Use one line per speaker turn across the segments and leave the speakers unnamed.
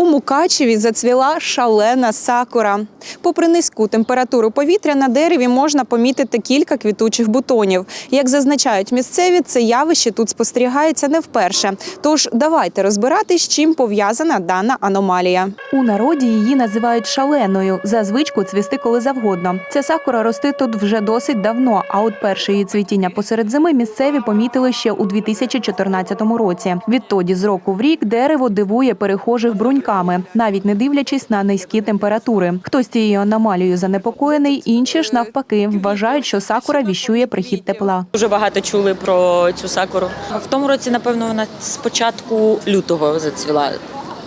У Мукачеві зацвіла шалена сакура. Попри низьку температуру повітря, на дереві можна помітити кілька квітучих бутонів. Як зазначають місцеві, це явище тут спостерігається не вперше. Тож давайте розбиратись, з чим пов'язана дана аномалія. У народі її називають шаленою за звичку цвісти коли завгодно. Ця сакура росте тут вже досить давно. А от перше її цвітіння посеред зими місцеві помітили ще у 2014 році. Відтоді з року в рік дерево дивує перехожих бруньками, навіть не дивлячись на низькі температури. Хтось цією аномалією занепокоєний, інші ж навпаки вважають, що сакура віщує прихід тепла.
Дуже багато чули про цю сакуру. В тому році, напевно, вона спочатку лютого зацвіла.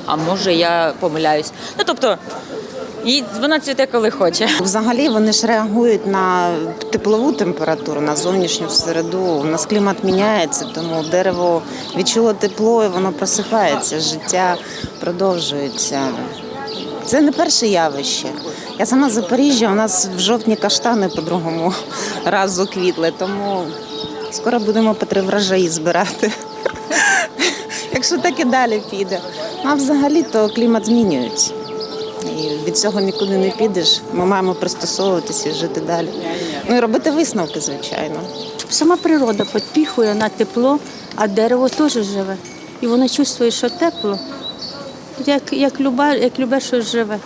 А може, я помиляюсь. Ну тобто, їй вона цвіте, коли хоче.
Взагалі вони ж реагують на теплову температуру, на зовнішню середу. У нас клімат міняється, тому дерево відчуло тепло і воно просипається, життя продовжується. Це не перше явище. Я сама Запоріжжя, у нас в жовтні каштани по другому разу квітли, тому скоро будемо по три збирати. Якщо так і далі піде. А взагалі то клімат змінюється. І від цього нікуди не підеш. Ми маємо пристосовуватися і жити далі. Ну і робити висновки, звичайно.
Сама природа підпіхує на тепло, а дерево теж живе. І воно чувствує, що тепло, як, як, люба, як любе що живе.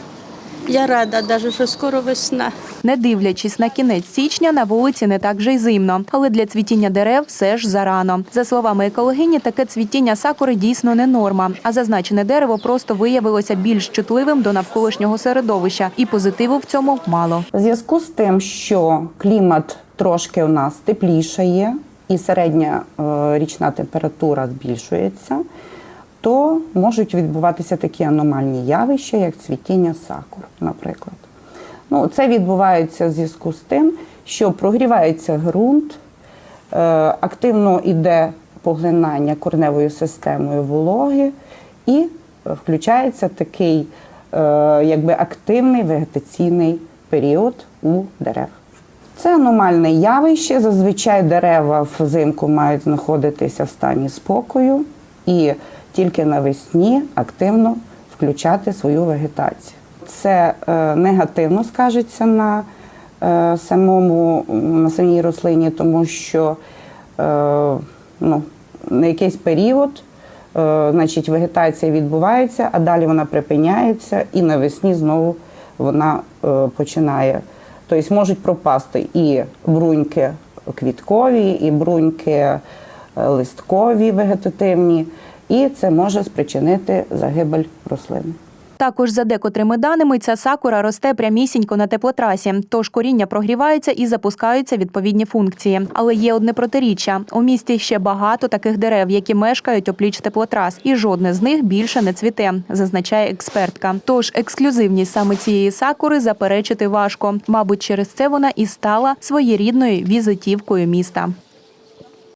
Я рада, навіть, що скоро весна.
Не дивлячись на кінець січня, на вулиці не так вже й зимно, але для цвітіння дерев все ж зарано. За словами екологині, таке цвітіння сакури дійсно не норма. А зазначене дерево просто виявилося більш чутливим до навколишнього середовища, і позитиву в цьому мало.
В зв'язку з тим, що клімат трошки у нас теплішає і середня е, річна температура збільшується, то можуть відбуватися такі аномальні явища, як цвітіння сакур, наприклад. Ну, це відбувається в зв'язку з тим, що прогрівається ґрунт, е, активно йде поглинання корневою системою вологи і включається такий е, якби активний вегетаційний період у дерев. Це аномальне явище. Зазвичай дерева взимку мають знаходитися в стані спокою і тільки навесні активно включати свою вегетацію. Це е, негативно скажеться на е, самому на самій рослині, тому що е, ну, на якийсь період значить, вегетація відбувається, а далі вона припиняється, і навесні знову вона починає. Тобто можуть пропасти і бруньки квіткові, і бруньки листкові вегетативні, і це може спричинити загибель рослини.
Також за декотрими даними ця сакура росте прямісінько на теплотрасі, тож коріння прогрівається і запускаються відповідні функції. Але є одне протиріччя: у місті ще багато таких дерев, які мешкають опліч теплотрас, і жодне з них більше не цвіте, зазначає експертка. Тож ексклюзивність саме цієї сакури заперечити важко. Мабуть, через це вона і стала своєрідною візитівкою міста.